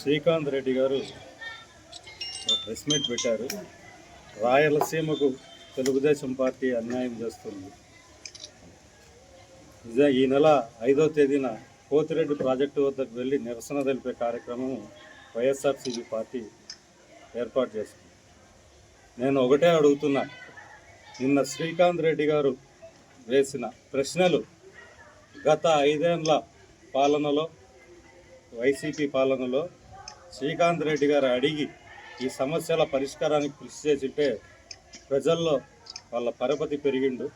శ్రీకాంత్ రెడ్డి గారు ఒక press meet పెట్టారు. రాయలసీమకు తెలుగుదేశం పార్టీ అన్యాయం చేస్తుంది. ఈ నెల ఐదో తేదీన కోతిరెడ్డి ప్రాజెక్టు వద్దకు వెళ్ళి నిరసన తెలిపే కార్యక్రమం వైఎస్ఆర్సీపీ పార్టీ ఏర్పాటు చేసింది. నేను ఒకటే అడుగుతున్నా. నిన్న శ్రీకాంత్ రెడ్డి గారు వేసిన ప్రశ్నలు గత ఐదేళ్ళ పాలనలో వైసీపీ పాలనలో శ్రీకాంత్ రెడ్డి గారు అడిగి ఈ సమస్యల పరిష్కారానికి కృషి చేసింటే ప్రజల్లో వాళ్ళ పరపతి పెరిగిండు.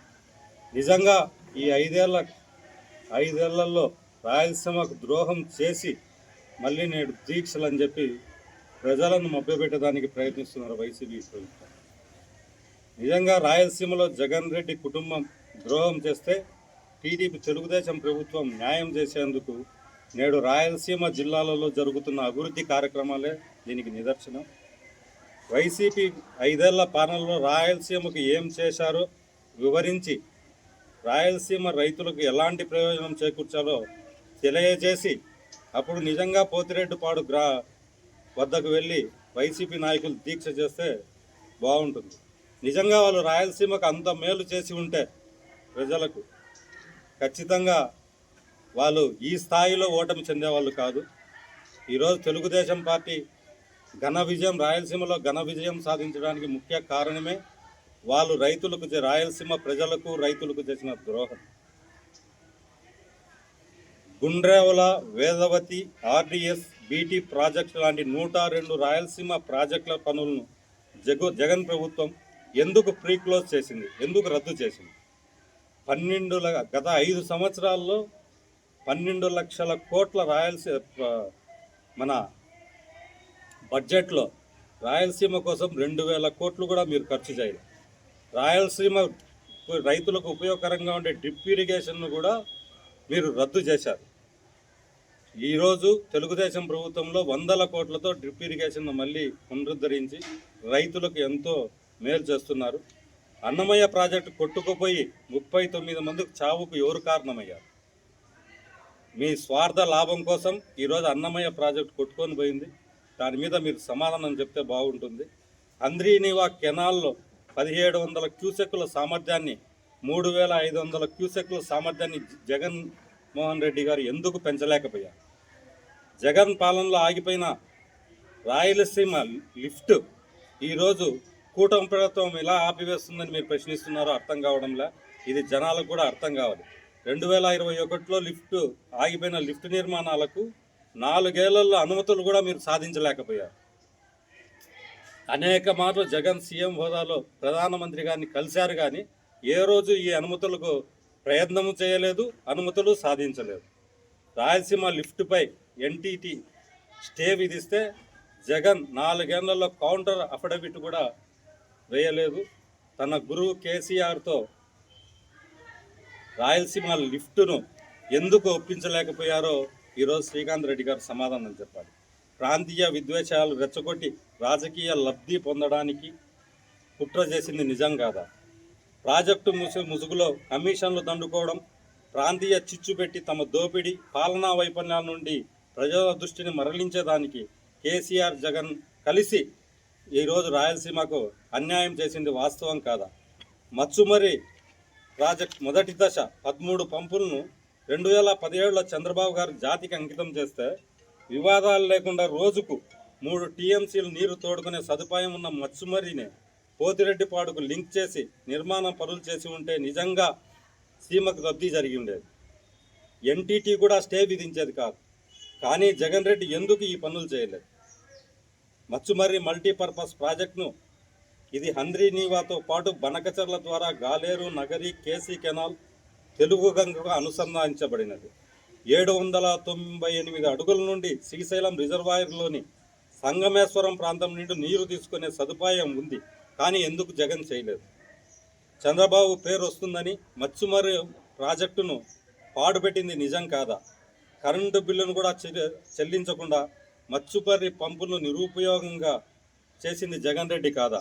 నిజంగా ఈ ఐదేళ్ళ ఐదేళ్ళలో రాయలసీమకు ద్రోహం చేసి మళ్ళీ నేడు దీక్షలు అని చెప్పి ప్రజలను మభ్యపెట్టడానికి ప్రయత్నిస్తున్నారు వైసీపీ ప్రభుత్వం. నిజంగా రాయలసీమలో జగన్ రెడ్డి కుటుంబం ద్రోహం చేస్తే టీడీపీ తెలుగుదేశం ప్రభుత్వం న్యాయం చేసేందుకు నేడు రాయలసీమ జిల్లాలలో జరుగుతున్న అభివృద్ధి కార్యక్రమాలే దీనికి నిదర్శనం. వైసీపీ ఐదేళ్ళ పాలనలో రాయలసీమకు ఏం చేశారో వివరించి రాయలసీమ రైతులకు ఎలాంటి ప్రయోజనం చేకూర్చాలో తెలియజేసి అప్పుడు నిజంగా పోతిరెడ్డిపాడు గ్రా వద్దకు వెళ్ళి వైసీపీ నాయకులు దీక్ష చేస్తే బాగుంటుంది. నిజంగా వాళ్ళు రాయలసీమకు అంత మేలు చేసి ఉంటే ప్రజలకు ఖచ్చితంగా వాళ్ళు ఈ స్థాయిలో ఓటమి చెందేవాళ్ళు కాదు. ఈరోజు తెలుగుదేశం పార్టీ ఘన విజయం రాయలసీమలో ఘన విజయం సాధించడానికి ముఖ్య కారణమే వాళ్ళు రైతులకు రాయలసీమ ప్రజలకు రైతులకు చేసిన ద్రోహం. Gundrevula Vedavathi RDS BT project లాంటి నూట రెండు రాయలసీమ ప్రాజెక్టుల పనులను జగ జగన్ ప్రభుత్వం ఎందుకు ప్రీక్లోజ్ చేసింది? ఎందుకు రద్దు చేసింది? పన్నెండు గత ఐదు సంవత్సరాల్లో పన్నెండు లక్షల కోట్ల రాయలసీమ మన బడ్జెట్లో రాయలసీమ కోసం రెండు వేల కోట్లు కూడా మీరు ఖర్చు చేయాలి. రాయలసీమ రైతులకు ఉపయోగకరంగా ఉండే డ్రిప్ ఇరిగేషన్ను కూడా మీరు రద్దు చేశారు. ఈరోజు తెలుగుదేశం ప్రభుత్వంలో వందల కోట్లతో డ్రిప్ ఇరిగేషన్ మళ్ళీ పునరుద్ధరించి రైతులకు ఎంతో మేలు చేస్తున్నారు. అన్నమయ్య ప్రాజెక్టు కొట్టుకుపోయి ముప్పై తొమ్మిది మందికి చావుకు ఎవరు కారణమయ్యారు? మీ స్వార్థ లాభం కోసం ఈరోజు అన్నమయ్య ప్రాజెక్టు కొట్టుకొని పోయింది. దాని మీద మీరు సమాధానం చెప్తే బాగుంటుంది. అంద్రీనివా కెనాల్లో పదిహేడు వందల క్యూసెక్కుల సామర్థ్యాన్ని మూడు వేల ఐదు వందల క్యూసెక్కుల సామర్థ్యాన్ని జగన్ మోహన్ రెడ్డి గారు ఎందుకు పెంచలేకపోయారు? జగన్ పాలనలో ఆగిపోయిన రాయలసీమ లిఫ్ట్ ఈరోజు కూటమి ప్రభుత్వం ఎలా ఆపివేస్తుందని మీరు ప్రశ్నిస్తున్నారో అర్థం కావడంలా ఇది జనాలకు కూడా అర్థం కావాలి రెండు వేల ఇరవై ఒకటిలో లిఫ్ట్ ఆగిపోయిన లిఫ్ట్ నిర్మాణాలకు నాలుగేళ్ళలో అనుమతులు కూడా మీరు సాధించలేకపోయారు. అనేక మార్లు జగన్ సీఎం హోదాలో ప్రధానమంత్రి గారిని కలిశారు కానీ ఏ రోజు ఈ అనుమతులకు ప్రయత్నం చేయలేదు అనుమతులు సాధించలేదు. రాయలసీమ లిఫ్ట్పై ఎన్టీటీ స్టే విధిస్తే జగన్ నాలుగేళ్ళలో కౌంటర్ అఫిడవిట్ కూడా వేయలేదు. తన గురువు కేసీఆర్తో రాయలసీమ లిఫ్టును ఎందుకు ఒప్పించలేకపోయారో ఈరోజు శ్రీకాంత్ రెడ్డి గారు సమాధానం చెప్పాలి. ప్రాంతీయ విద్వేషాలు రెచ్చగొట్టి రాజకీయ లబ్ధి పొందడానికి కుట్ర చేసింది నిజం కాదా? ప్రాజెక్టు ముసు ముసుగులో కమిషన్లు దండుకోవడం ప్రాంతీయ చిచ్చు పెట్టి తమ దోపిడీ పాలనా వైఫల్యాల నుండి ప్రజల దృష్టిని మరలించేదానికి కేసీఆర్ జగన్ కలిసి ఈరోజు రాయలసీమకు అన్యాయం చేసింది వాస్తవం కాదా? మచ్చుమరి ప్రాజెక్ట్ మొదటి దశ పదమూడు పంపులను రెండు వేల పదిహేడులో చంద్రబాబు గారు జాతికి అంకితం చేస్తే వివాదాలు లేకుండా రోజుకు మూడు టీఎంసీలు నీరు తోడుకునే సదుపాయం ఉన్న మత్స్యమరిని పోతిరెడ్డిపాడుకు లింక్ చేసి నిర్మాణం పనులు చేసి ఉంటే నిజంగా సీమకు లబ్ధి జరిగి ఉండేది. ఎన్టీటీ కూడా స్టే విధించేది కాదు. కానీ జగన్ రెడ్డి ఎందుకు ఈ పనులు చేయలేదు? మచ్చుమర్రి మల్టీపర్పస్ ప్రాజెక్టును ఇది హంద్రీ నీవాతో పాటు బనకచర్ల ద్వారా గాలేరు నగరి కేసీ కెనాల్ తెలుగు గంగకు అనుసంధానించబడినది. ఏడు వందల తొంభై ఎనిమిది అడుగుల నుండి శ్రీశైలం రిజర్వాయర్లోని సంగమేశ్వరం ప్రాంతం నుండి నీరు తీసుకునే సదుపాయం ఉంది కానీ ఎందుకు జగన్ చేయలేదు? చంద్రబాబు పేరు వస్తుందని మచ్చుమర్రి ప్రాజెక్టును పాడుపెట్టింది నిజం కాదా? కరెంటు బిల్లును కూడా చెల్లించకుండా మచ్చుపర్రి పంపును నిరుపయోగంగా చేసింది జగన్ రెడ్డి కాదా?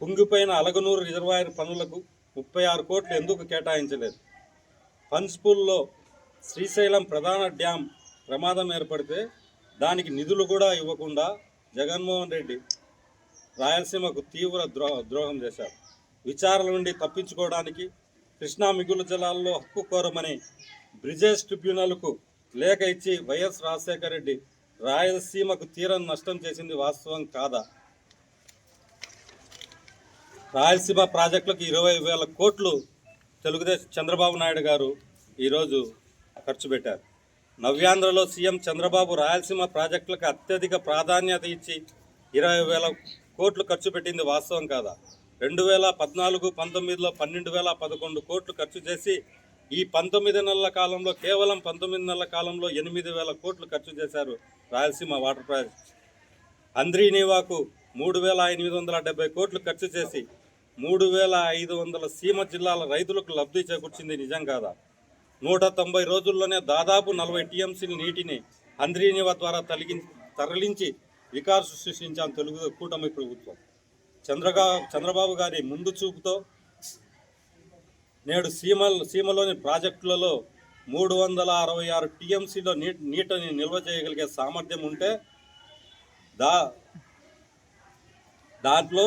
కుంగిపోయిన అలగనూరు రిజర్వాయర్ పనులకు ముప్పై ఆరు కోట్లు ఎందుకు కేటాయించలేదు? పంచ్పూల్లో శ్రీశైలం ప్రధాన డ్యాం ప్రమాదం ఏర్పడితే దానికి నిధులు కూడా ఇవ్వకుండా జగన్మోహన్ రెడ్డి రాయలసీమకు తీవ్ర ద్రో ద్రోహం చేశారు. విచారణ నుండి తప్పించుకోవడానికి కృష్ణా మిగులు జలాల్లో హక్కు కోరమని బ్రిజేష్ ట్రిబ్యునల్కు లేఖ ఇచ్చి వైఎస్ రాజశేఖర రెడ్డి రాయలసీమకు తీరం నష్టం చేసింది వాస్తవం కాదా? రాయలసీమ ప్రాజెక్టులకు ఇరవై వేల కోట్లు తెలుగుదేశం చంద్రబాబు నాయుడు గారు ఈరోజు ఖర్చు పెట్టారు. నవ్యాంధ్రలో సీఎం చంద్రబాబు రాయలసీమ ప్రాజెక్టులకు అత్యధిక ప్రాధాన్యత ఇచ్చి ఇరవై వేల కోట్లు ఖర్చు పెట్టింది వాస్తవం కాదా? రెండు వేల పద్నాలుగు పంతొమ్మిదిలో పన్నెండు వేల పదకొండు కోట్లు ఖర్చు చేసి ఈ పంతొమ్మిది నెలల కాలంలో కేవలం పంతొమ్మిది నెలల కాలంలో ఎనిమిది వేల కోట్లు ఖర్చు చేశారు రాయలసీమ వాటర్ ప్రాజెక్ట్. అంద్రీనీవాకు మూడు వేల ఎనిమిది వందల డెబ్బై కోట్లు ఖర్చు చేసి మూడు వేల ఐదు వందల సీమ జిల్లాల రైతులకు లబ్ధి చేకూర్చింది నిజం కాదా? నూట తొంభై రోజుల్లోనే దాదాపు నలభై టీఎంసీల నీటిని అంద్రీనివ ద్వారా తలిగి తరలించి వికాసు సృష్టించాం తెలుగు కూటమి ప్రభుత్వం. చంద్రగా చంద్రబాబు గారి ముందు చూపుతో నేడు సీమ సీమలోని ప్రాజెక్టులలో మూడు వందల అరవై ఆరు టీఎంసీలో నీ నీటిని నిల్వ చేయగలిగే సామర్థ్యం ఉంటే దా దాంట్లో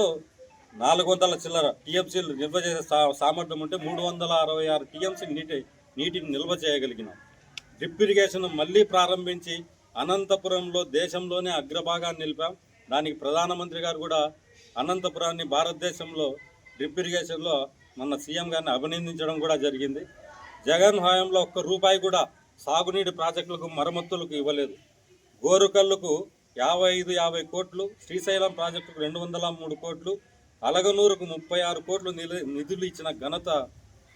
నాలుగు వందల చిల్లర టీఎంసీలు నిల్వ చేసే సా సామర్థ్యం ఉంటే మూడు వందల అరవై ఆరు టీఎంసీ నీటి నీటిని నిల్వ చేయగలిగినాం. డ్రిప్ ఇరిగేషన్ మళ్ళీ ప్రారంభించి అనంతపురంలో దేశంలోనే అగ్రభాగాన్ని నిలిపాం. దానికి ప్రధానమంత్రి గారు కూడా అనంతపురాన్ని భారతదేశంలో డ్రిప్ ఇరిగేషన్లో మన సీఎం గారిని అభినందించడం కూడా జరిగింది. జగన్ హయాంలో ఒక్క రూపాయి కూడా సాగునీటి ప్రాజెక్టులకు మరమ్మతులకు ఇవ్వలేదు. గోరుకల్లుకు యాభై ఐదు యాభై కోట్లు శ్రీశైలం ప్రాజెక్టుకు రెండు వందల మూడు కోట్లు అలగనూరుకు ముప్పై ఆరు కోట్లు నిధులు ఇచ్చిన ఘనత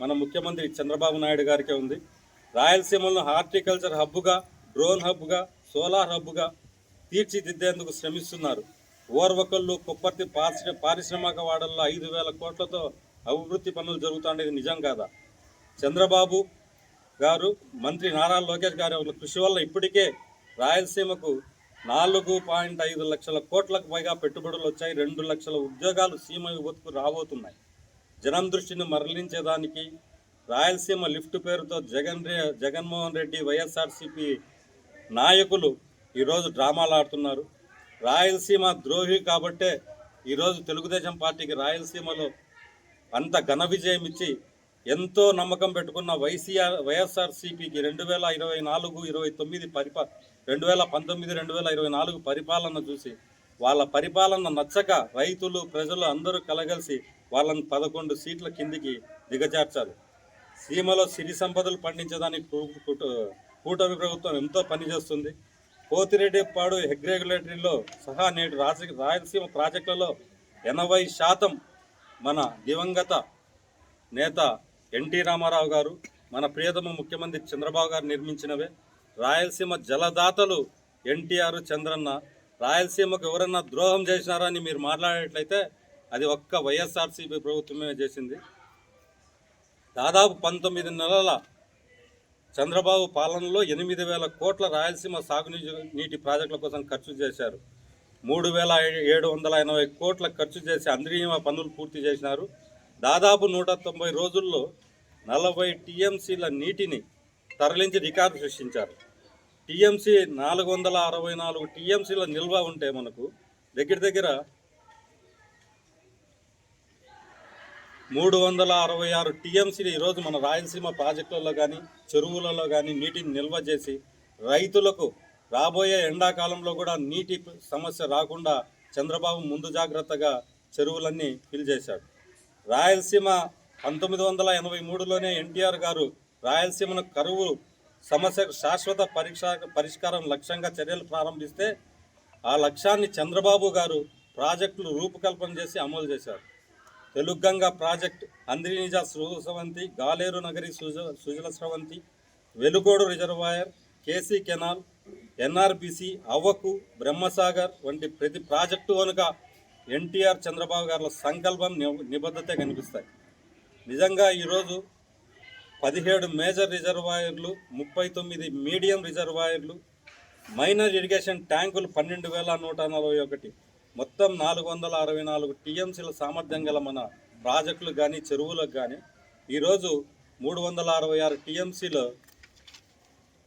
మన ముఖ్యమంత్రి చంద్రబాబు నాయుడు గారికే ఉంది. రాయలసీమలను హార్టికల్చర్ హబ్గా డ్రోన్ హబ్గా సోలార్ హబ్గా తీర్చిదిద్దేందుకు శ్రమిస్తున్నారు. ఓర్వకల్లు కుప్పర్తి పారిశ్ర పారిశ్రామిక వాడల్లో ఐదు వేల కోట్లతో అభివృద్ధి పనులు జరుగుతుండేది నిజం కాదా? చంద్రబాబు గారు మంత్రి నారా లోకేష్ గారి కృషి వల్ల ఇప్పటికే రాయలసీమకు నాలుగు పాయింట్ ఐదు లక్షల కోట్లకు పైగా పెట్టుబడులు వచ్చాయి. రెండు లక్షల ఉద్యోగాలు సీమ యువతకు రాబోతున్నాయి. జనం దృష్టిని మరలించేదానికి రాయలసీమ లిఫ్ట్ పేరుతో జగన్ రే జగన్మోహన్ రెడ్డి వైఎస్ఆర్సీపీ నాయకులు ఈరోజు డ్రామాలు ఆడుతున్నారు. రాయలసీమ ద్రోహి కాబట్టే ఈరోజు తెలుగుదేశం పార్టీకి రాయలసీమలో అంత ఘన విజయం ఇచ్చి ఎంతో నమ్మకం పెట్టుకున్న వైసీఆర్ వైఎస్ఆర్సీపీకి రెండు వేల ఇరవై నాలుగు ఇరవై తొమ్మిది పరిపా రెండు వేల పంతొమ్మిది రెండు వేల ఇరవై నాలుగు పరిపాలన చూసి వాళ్ళ పరిపాలన నచ్చక రైతులు ప్రజలు అందరూ కలగలిసి వాళ్ళని పదకొండు సీట్ల కిందికి దిగజార్చారు. సీమలో సిరి సంపదలు పండించడానికి కూట- కూటమి ప్రభుత్వం ఎంతో పనిచేస్తుంది పోతిరెడ్డిపాడు హెగ్ రెగ్యులేటరీలో సహా నేటి రాజ రాయలసీమ ప్రాజెక్టులలో ఎనభై శాతం మన దివంగత నేత ఎన్టీ రామారావు గారు మన ప్రియతమ ముఖ్యమంత్రి చంద్రబాబు గారు నిర్మించినవే. రాయలసీమ జలదాతలు ఎన్టీఆర్ చంద్రన్న రాయలసీమకు ఎవరన్నా ద్రోహం చేసినారా అని మీరు మాట్లాడేట్లయితే అది ఒక్క వైఎస్ఆర్సీపీ ప్రభుత్వమే చేసింది. దాదాపు పంతొమ్మిది నెలల చంద్రబాబు పాలనలో ఎనిమిది వేల కోట్ల రాయలసీమ సాగునీటి నీటి ప్రాజెక్టుల కోసం ఖర్చు చేశారు. మూడు వేల ఏడు వందల ఎనభై కోట్ల ఖర్చు చేసి అంద్రీయ పనులు పూర్తి చేసినారు. దాదాపు నూట తొంభై రోజుల్లో నలభై టీఎంసీల నీటిని తరలించి రికార్డు సృష్టించారు. టీఎంసీ నాలుగు వందల అరవై నాలుగు టీఎంసీల నిల్వ ఉంటే మనకు దగ్గర దగ్గర మూడు వందల అరవై ఆరు టీఎంసీలు ఈరోజు మన రాయలసీమ ప్రాజెక్టులలో కానీ చెరువులలో కానీ నీటిని నిల్వ చేసి రైతులకు రాబోయే ఎండాకాలంలో కూడా నీటి సమస్య రాకుండా చంద్రబాబు ముందు జాగ్రత్తగా చెరువులన్నీ ఫిల్ చేశాడు. రాయలసీమ పంతొమ్మిది వందల ఎనభై మూడులోనే ఎన్టీఆర్ గారు రాయలసీమను కరువు సమస్యకు శాశ్వత పరీక్ష పరిష్కారం లక్ష్యంగా చర్యలు ప్రారంభిస్తే ఆ లక్ష్యాన్ని చంద్రబాబు గారు ప్రాజెక్టులు రూపకల్పన చేసి అమలు చేశారు. తెలుగంగ ప్రాజెక్ట్ అంద్రినిజ Sravanthi Galeru Nagari Suja Sujala Sravanthi Veligodu reservoir KC canal NRBC అవ్వకు బ్రహ్మసాగర్ వంటి ప్రతి ప్రాజెక్టు వెనుక ఎన్టీఆర్ చంద్రబాబు గారి సంకల్పం నిబ- నిబద్ధత కనిపిస్తాయి. నిజంగా ఈరోజు పదిహేడు మేజర్ రిజర్వాయర్లు ముప్పై తొమ్మిది మీడియం రిజర్వాయర్లు మైనర్ ఇరిగేషన్ ట్యాంకులు పన్నెండు వేల నూట నలభై ఒకటి మొత్తం నాలుగు వందల అరవై నాలుగు టీఎంసీల సామర్థ్యం గల మన ప్రాజెక్టులు కానీ చెరువులకు కానీ ఈరోజు మూడు వందల అరవై ఆరు టీఎంసీలో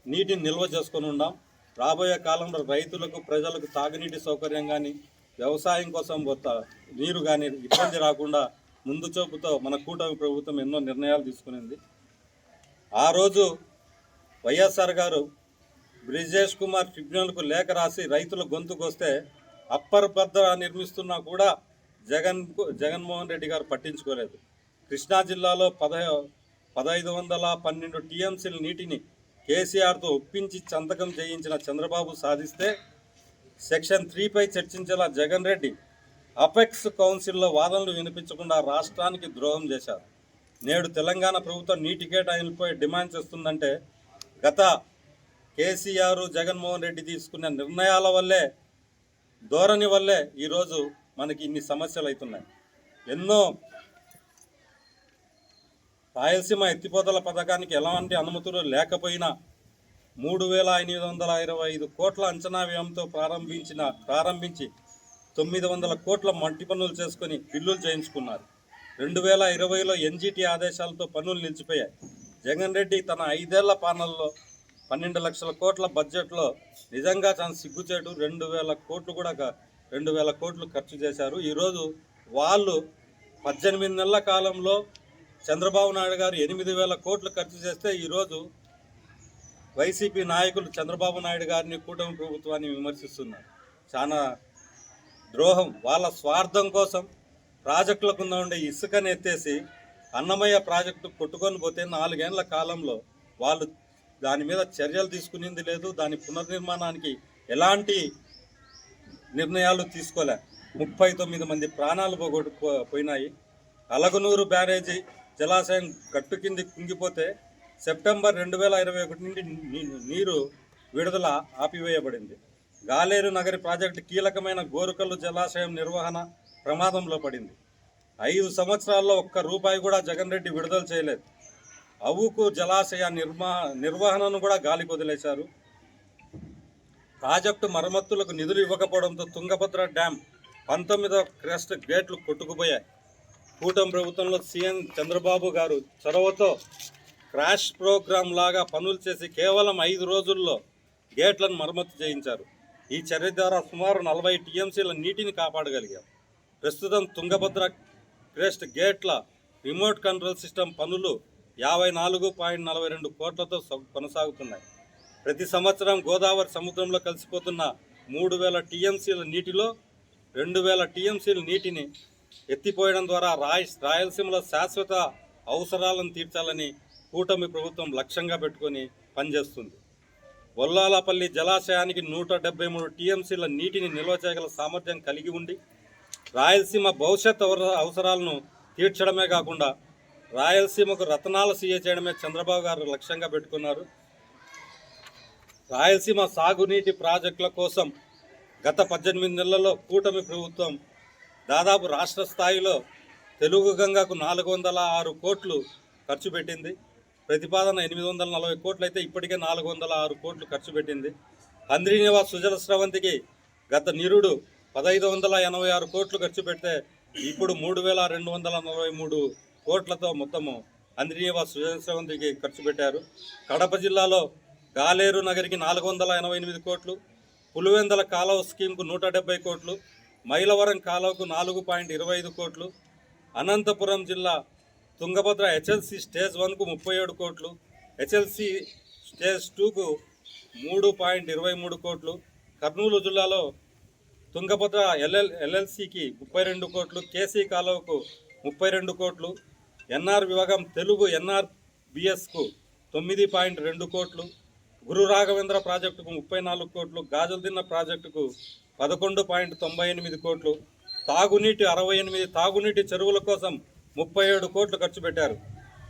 నీటిని నిల్వ చేసుకొని ఉన్నాం. రాబోయే కాలంలో రైతులకు ప్రజలకు తాగునీటి సౌకర్యం కానీ వ్యవసాయం కోసం కొత్త నీరు కానీ ఇబ్బంది రాకుండా ముందు చూపుతో మన కూటమి ప్రభుత్వం ఎన్నో నిర్ణయాలు తీసుకునింది. ఆ రోజు వైఎస్ఆర్ గారు బ్రిజేష్ కుమార్ ట్రిబ్యునల్కు లేఖ రాసి రైతుల గొంతుకొస్తే అప్పర్ భద్ర నిర్మిస్తున్నా కూడా జగన్ జగన్మోహన్ రెడ్డి గారు పట్టించుకోలేదు. కృష్ణా జిల్లాలో పద పదహైదు వందల పన్నెండు టీఎంసీల నీటిని కేసీఆర్తో ఒప్పించి సంతకం చేయించిన చంద్రబాబు సాధిస్తే సెక్షన్ త్రీపై చర్చించేలా జగన్ రెడ్డి అపెక్స్ కౌన్సిల్లో వాదనలు వినిపించకుండా రాష్ట్రానికి ద్రోహం చేశారు. నేడు తెలంగాణ ప్రభుత్వం నీటి కేటాయింపుపై డిమాండ్ చేస్తుందంటే గత కేసీఆర్ జగన్మోహన్ రెడ్డి తీసుకున్న నిర్ణయాల వల్లే ధోరణి వల్లే ఈరోజు మనకి ఇన్ని సమస్యలు అవుతున్నాయి. ఎన్నో రాయలసీమ ఎత్తిపోతల పథకానికి ఎలాంటి అనుమతులు లేకపోయినా మూడు వేల ఎనిమిది వందల ఇరవై ఐదు కోట్ల అంచనా వ్యయంతో ప్రారంభించిన ప్రారంభించి తొమ్మిది వందల కోట్ల మట్టి పనులు చేసుకొని బిల్లులు చేయించుకున్నారు. రెండు వేల ఇరవైలో ఎన్జిటి ఆదేశాలతో పనులు నిలిచిపోయాయి. జగన్ రెడ్డి తన ఐదేళ్ళ పాలనలో పన్నెండు లక్షల కోట్ల బడ్జెట్లో నిజంగా చాలా సిగ్గుచేటు రెండు వేల కోట్లు కూడా రెండు వేల కోట్లు ఖర్చు చేశారు. ఈరోజు వాళ్ళు పద్దెనిమిది నెలల కాలంలో చంద్రబాబు నాయుడు గారు ఎనిమిది వేల కోట్లు ఖర్చు చేస్తే ఈరోజు వైసీపీ నాయకులు చంద్రబాబు నాయుడు గారిని కూటమి ప్రభుత్వాన్ని విమర్శిస్తున్నారు. చాలా ద్రోహం. వాళ్ళ స్వార్థం కోసం ప్రాజెక్టులకు ఉండే ఇసుకని ఎత్తేసి అన్నమయ్య ప్రాజెక్టు కొట్టుకొని పోతే నాలుగేళ్ళ కాలంలో వాళ్ళు దాని మీద చర్యలు తీసుకునింది లేదు. దాని పునర్నిర్మాణానికి ఎలాంటి నిర్ణయాలు తీసుకోలే. ముప్పై తొమ్మిది మంది ప్రాణాలు పోగొట్టు పోయినాయి. అలగనూరు బ్యారేజీ జలాశయం గట్టు కింది కుంగిపోతే సెప్టెంబర్ రెండు వేల ఇరవై ఒకటి నుండి నీరు విడుదల ఆపివేయబడింది. గాలేరు నగరి ప్రాజెక్టు కీలకమైన గోరుకల్లు జలాశయం నిర్వహణ ప్రమాదంలో పడింది. ఐదు సంవత్సరాల్లో ఒక్క రూపాయి కూడా జగన్ రెడ్డి విడుదల చేయలేదు. అవుకు జలాశయ నిర్మా నిర్వహణను కూడా గాలికి వదిలేశారు ప్రాజెక్టు మరమ్మతులకు నిధులు ఇవ్వకపోవడంతో తుంగభద్ర డ్యాం పంతొమ్మిదవ క్రెస్ట్ గేట్లు కొట్టుకుపోయాయి. కూటమి ప్రభుత్వంలో సీఎం చంద్రబాబు గారు చొరవతో క్రాష్ ప్రోగ్రాం లాగా పనులు చేసి కేవలం ఐదు రోజుల్లో గేట్లను మరమ్మతు చేయించారు. ఈ చర్య ద్వారా సుమారు నలభై టీఎంసీల నీటిని కాపాడగలిగారు ప్రస్తుతం తుంగభద్ర క్రెస్ట్ గేట్ల రిమోట్ కంట్రోల్ సిస్టమ్ పనులు యాభై నాలుగు పాయింట్ నలభై రెండు కోట్లతో కొనసాగుతున్నాయి. ప్రతి సంవత్సరం గోదావరి సముద్రంలో కలిసిపోతున్న మూడు వేల టీఎంసీల నీటిలో రెండు వేల టీఎంసీల నీటిని ఎత్తిపోయడం ద్వారా రాయ రాయలసీమలో శాశ్వత అవసరాలను తీర్చాలని కూటమి ప్రభుత్వం లక్ష్యంగా పెట్టుకొని పనిచేస్తుంది. బొల్లాలపల్లి జలాశయానికి నూట డెబ్బై మూడు టీఎంసీల నీటిని నిల్వ చేయగల సామర్థ్యం కలిగి ఉండి రాయలసీమ భవిష్యత్ అవసరాలను తీర్చడమే కాకుండా రాయలసీమకు రతనాల సీఏ చేయడమే చంద్రబాబు గారు లక్ష్యంగా పెట్టుకున్నారు. రాయలసీమ సాగునీటి ప్రాజెక్టుల కోసం గత పద్దెనిమిది నెలల్లో కూటమి ప్రభుత్వం దాదాపు రాష్ట్ర స్థాయిలో తెలుగు గంగకు నాలుగు వందల ఆరు కోట్లు ఖర్చు పెట్టింది. ప్రతిపాదన ఎనిమిది వందల నలభై కోట్లు అయితే ఇప్పటికే నాలుగు వందల ఆరు కోట్లు ఖర్చు పెట్టింది. హంద్రీ సుజల స్రవంతికి గత నిరుడు పదహైదు వందల ఎనభై ఆరు కోట్లు ఖర్చు పెడితే ఇప్పుడు మూడు వేల రెండు వందల నలభై మూడు కోట్లతో మొత్తము హంద్రీ నివాస్ సుజల స్రవంతికి ఖర్చు పెట్టారు. కడప జిల్లాలో గాలేరు నగరికి నాలుగు వందల ఎనభై ఎనిమిది కోట్లు పులివెందల కాలువ స్కీమ్కు నూట డెబ్బై కోట్లు మైలవరం కాలువకు నాలుగు పాయింట్ ఇరవై ఐదు కోట్లు అనంతపురం జిల్లా తుంగభద్ర హెచ్ఎల్సి స్టేజ్ వన్కు ముప్పై ఏడు కోట్లు హెచ్ఎల్సి స్టేజ్ టూకు మూడు పాయింట్ ఇరవై మూడు కోట్లు కర్నూలు జిల్లాలో తుంగభద్ర ఎల్ఎల్ ఎల్ఎల్సికి ముప్పై రెండు కోట్లు కేసీ కాలువకు ముప్పై రెండు కోట్లు ఎన్ఆర్ విభాగం తెలుగు ఎన్ఆర్ బిఎస్కు తొమ్మిది పాయింట్ రెండు కోట్లు గురు రాఘవేంద్ర ప్రాజెక్టుకు ముప్పై నాలుగు కోట్లు గాజుల్దిన్న ప్రాజెక్టుకు పదకొండు పాయింట్ తొంభై ఎనిమిది కోట్లు తాగునీటి అరవై ఎనిమిది తాగునీటి చెరువుల కోసం ముప్పై ఏడు కోట్లు ఖర్చు పెట్టారు.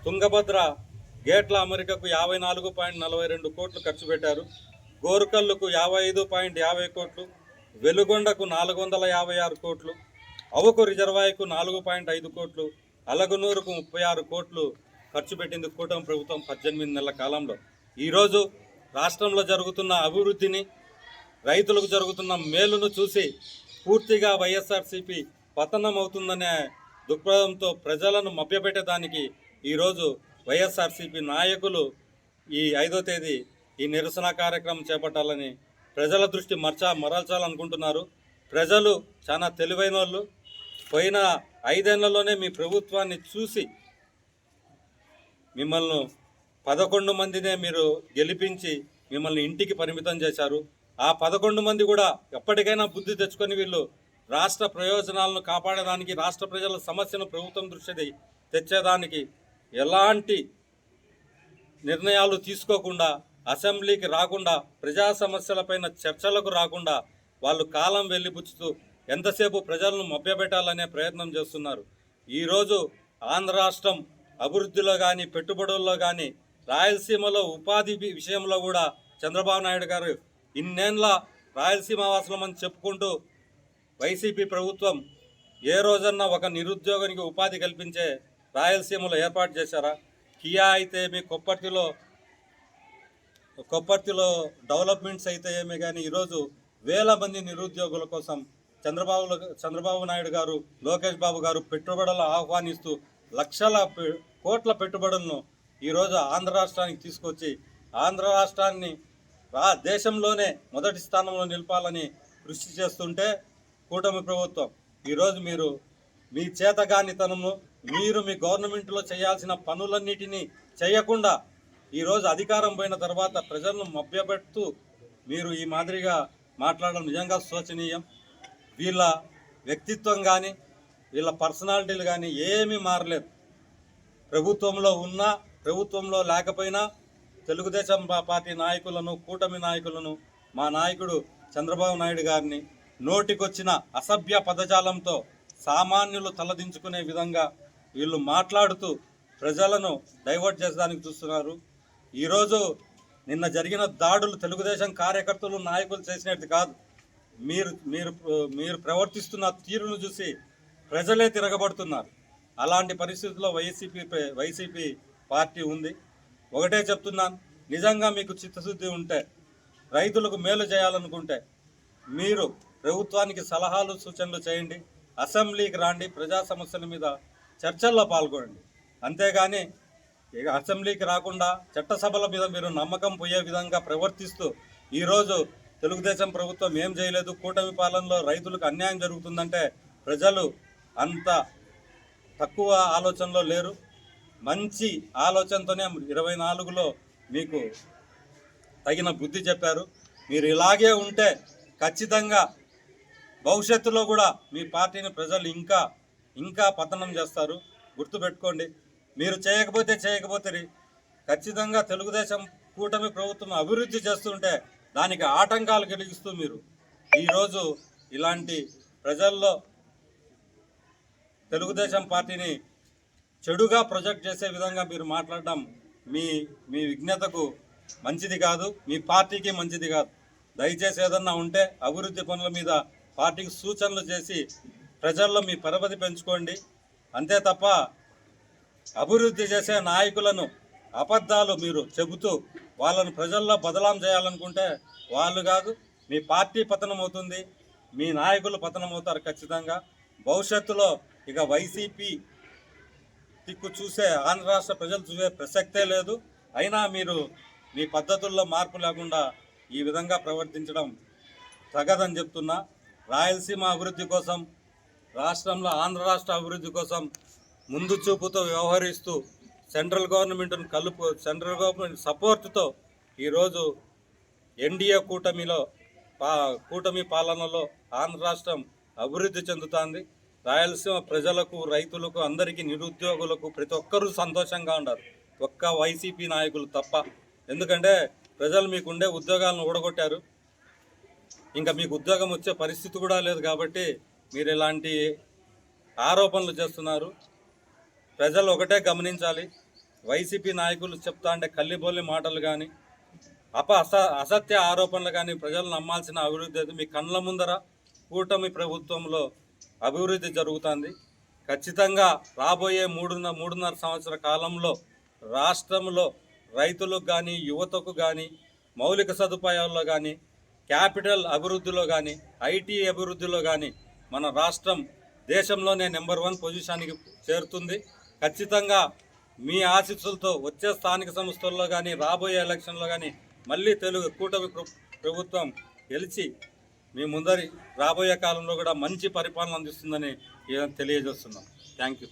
తుంగభద్ర గేట్ల అమెరికాకు యాభై నాలుగు పాయింట్ నలభై రెండు కోట్లు ఖర్చు పెట్టారు. గోరుకల్లుకు యాభై ఐదు పాయింట్ యాభై కోట్లు వెలుగొండకు నాలుగు వందల యాభై ఆరు కోట్లు అవుకు రిజర్వాయర్కు నాలుగు పాయింట్ ఐదు కోట్లు అలగనూరుకు ముప్పై ఆరు కోట్లు ఖర్చు పెట్టింది కూటమి ప్రభుత్వం పద్దెనిమిది నెలల కాలంలో. ఈరోజు రాష్ట్రంలో జరుగుతున్న అభివృద్ధిని రైతులకు జరుగుతున్న మేలును చూసి పూర్తిగా వైఎస్ఆర్సీపీ పతనం అవుతుందనే దృక్పథంతో ప్రజలను మభ్యపెట్టడానికి ఈరోజు వైఎస్ఆర్సీపీ నాయకులు ఈ ఐదో తేదీ ఈ నిరసన కార్యక్రమం చేపట్టాలని ప్రజల దృష్టి మర్చా మరల్చాలనుకుంటున్నారు. ప్రజలు చాలా తెలివైన వాళ్ళు పోయిన ఐదేళ్ళలోనే మీ ప్రభుత్వాన్ని చూసి మిమ్మల్ని పదకొండు మందినే మీరు గెలిపించి మిమ్మల్ని ఇంటికి పరిమితం చేశారు. ఆ పదకొండు మంది కూడా ఎప్పటికైనా బుద్ధి తెచ్చుకొని వీళ్ళు రాష్ట్ర ప్రయోజనాలను కాపాడడానికి రాష్ట్ర ప్రజల సమస్యను ప్రభుత్వం దృష్టి తెచ్చేదానికి ఎలాంటి నిర్ణయాలు తీసుకోకుండా అసెంబ్లీకి రాకుండా ప్రజా సమస్యలపైన చర్చలకు రాకుండా వాళ్ళు కాలం వెళ్ళిపుచ్చుతూ ఎంతసేపు ప్రజలను మభ్యపెట్టాలనే ప్రయత్నం చేస్తున్నారు. ఈరోజు ఆంధ్ర రాష్ట్రం అభివృద్ధిలో కానీ పెట్టుబడుల్లో కానీ రాయలసీమలో ఉపాధి విషయంలో కూడా చంద్రబాబు నాయుడు గారు ఇన్నేళ్ళ రాయలసీమ వాసులం అని చెప్పుకుంటూ వైసీపీ ప్రభుత్వం ఏ రోజన్నా ఒక నిరుద్యోగానికి ఉపాధి కల్పించే రాయలసీమలో ఏర్పాటు చేశారా? కియా అయితే మీ కొప్పర్తిలో కొప్పర్తిలో డెవలప్మెంట్స్ అయితే ఏమి కానీ ఈరోజు వేల మంది నిరుద్యోగుల కోసం చంద్రబాబు చంద్రబాబు నాయుడు గారు లోకేష్ బాబు గారు పెట్టుబడులు ఆహ్వానిస్తూ లక్షల కోట్ల పెట్టుబడులను ఈరోజు ఆంధ్ర రాష్ట్రానికి తీసుకొచ్చి ఆంధ్ర రాష్ట్రాన్ని రా దేశంలోనే మొదటి స్థానంలో నిలపాలని కృషి చేస్తుంటే కూటమి ప్రభుత్వం. ఈరోజు మీరు మీ చేతగానితనము మీరు మీ గవర్నమెంట్లో చేయాల్సిన పనులన్నిటినీ చేయకుండా ఈరోజు అధికారం పోయిన తర్వాత ప్రజలను మభ్యపెడుతూ మీరు ఈ మాదిరిగా మాట్లాడడం నిజంగా శోచనీయం. వీళ్ళ వ్యక్తిత్వం కానీ వీళ్ళ పర్సనాలిటీలు కానీ ఏమీ మారలేదు. ప్రభుత్వంలో ఉన్నా ప్రభుత్వంలో లేకపోయినా తెలుగుదేశం పార్టీ నాయకులను కూటమి నాయకులను మా నాయకుడు చంద్రబాబు నాయుడు గారిని నోటికొచ్చిన అసభ్య పదజాలంతో సామాన్యులు తలదించుకునే విధంగా వీళ్ళు మాట్లాడుతూ ప్రజలను డైవర్ట్ చేసడానికి చూస్తున్నారు. ఈరోజు నిన్న జరిగిన దాడులు తెలుగుదేశం కార్యకర్తలు నాయకులు చేసినట్టు కాదు. మీరు మీరు మీరు ప్రవర్తిస్తున్న తీరును చూసి ప్రజలే తిరగబడుతున్నారు. అలాంటి పరిస్థితుల్లో వైసీపీ వైసీపీ పార్టీ ఉంది. ఒకటే చెప్తున్నాను నిజంగా మీకు చిత్తశుద్ధి ఉంటే రైతులకు మేలు చేయాలనుకుంటే మీరు ప్రభుత్వానికి సలహాలు సూచనలు చేయండి. అసెంబ్లీకి రాండి. ప్రజా సమస్యల మీద చర్చల్లో పాల్గొనండి. అంతేగాని ఇక అసెంబ్లీకి రాకుండా చట్టసభల మీద మీరు నమ్మకం పోయే విధంగా ప్రవర్తిస్తూ ఈరోజు తెలుగుదేశం ప్రభుత్వం ఏం చేయలేదు. కూటమి పాలనలో రైతులకు అన్యాయం జరుగుతుందంటే ప్రజలు అంత తక్కువ ఆలోచనలో లేరు. మంచి ఆలోచనతోనే ఇరవై నాలుగులో మీకు తగిన బుద్ధి చెప్పారు. మీరు ఇలాగే ఉంటే ఖచ్చితంగా భవిష్యత్తులో కూడా మీ పార్టీని ప్రజలు ఇంకా ఇంకా పతనం చేస్తారు. గుర్తుపెట్టుకోండి. మీరు చేయకపోతే చేయకపోతే ఖచ్చితంగా తెలుగుదేశం కూటమి ప్రభుత్వం అభివృద్ధి చేస్తుంటే దానికి ఆటంకాలు కలిగిస్తూ మీరు. ఈరోజు ఇలాంటి ప్రజల్లో తెలుగుదేశం పార్టీని చెడుగా ప్రొజెక్ట్ చేసే విధంగా మీరు మాట్లాడడం మీ మీ విజ్ఞతకు మంచిది కాదు మీ పార్టీకి మంచిది కాదు. దయచేసి ఏదన్నా ఉంటే అభివృద్ధి పనుల మీద పార్టీకి సూచనలు చేసి ప్రజల్లో మీ పరపతి పెంచుకోండి. అంతే తప్ప అభివృద్ధి చేసే నాయకులను అబద్ధాలు మీరు చెబుతూ వాళ్ళను ప్రజల్లో బదలాం చేయాలనుకుంటే వాళ్ళు కాదు మీ పార్టీ పతనం అవుతుంది మీ నాయకులు పతనం అవుతారు ఖచ్చితంగా. భవిష్యత్తులో ఇక వైసీపీ దిక్కు చూసే ఆంధ్ర రాష్ట్ర ప్రజలు చూసే ప్రసక్తే లేదు. అయినా మీరు మీ పద్ధతుల్లో మార్పు లేకుండా ఈ విధంగా ప్రవర్తించడం తగదని చెప్తున్నా. రాయలసీమ అభివృద్ధి కోసం రాష్ట్రంలో ఆంధ్ర రాష్ట్ర అభివృద్ధి కోసం ముందు చూపుతో వ్యవహరిస్తూ సెంట్రల్ గవర్నమెంట్ను కలుపు సెంట్రల్ గవర్నమెంట్ సపోర్టుతో ఈరోజు ఎన్డీఏ కూటమిలో పా కూటమి పాలనలో ఆంధ్ర రాష్ట్రం అభివృద్ధి చెందుతోంది. రాయలసీమ ప్రజలకు రైతులకు అందరికీ నిరుద్యోగులకు ప్రతి ఒక్కరూ సంతోషంగా ఉన్నారు. ఒక్క వైసీపీ నాయకులు తప్ప. ఎందుకంటే ప్రజలు మీకుండే ఉద్యోగాలను ఊడగొట్టారు. ఇంకా మీకు ఉద్యోగం వచ్చే పరిస్థితి కూడా లేదు కాబట్టి మీరు ఇలాంటి ఆరోపణలు చేస్తున్నారు? ప్రజలు ఒకటే గమనించాలి. వైసీపీ నాయకులు చెప్తా అంటే కల్లిబోలి మాటలు కానీ అప అస అసత్య ఆరోపణలు కానీ ప్రజలు నమ్మాల్సిన అభివృద్ధి అయితే మీ కళ్ళ ముందర కూటమి ప్రభుత్వంలో అభివృద్ధి జరుగుతుంది. ఖచ్చితంగా రాబోయే మూడున్న మూడున్నర సంవత్సర కాలంలో రాష్ట్రంలో రైతులకు కానీ యువతకు కానీ మౌలిక సదుపాయాల్లో కానీ క్యాపిటల్ అభివృద్ధిలో కానీ ఐటీ అభివృద్ధిలో కానీ మన రాష్ట్రం దేశంలోనే నెంబర్ వన్ పొజిషన్కి చేరుతుంది. ఖచ్చితంగా మీ ఆశీస్సులతో వచ్చే స్థానిక సంస్థల్లో కానీ రాబోయే ఎలక్షన్లో కానీ మళ్ళీ తెలుగు కూటమి ప్రభుత్వం గెలిచి మీ ముందరి రాబోయే కాలంలో కూడా మంచి పరిపాలన అందిస్తుందని తెలియజేస్తున్నాం. Thank you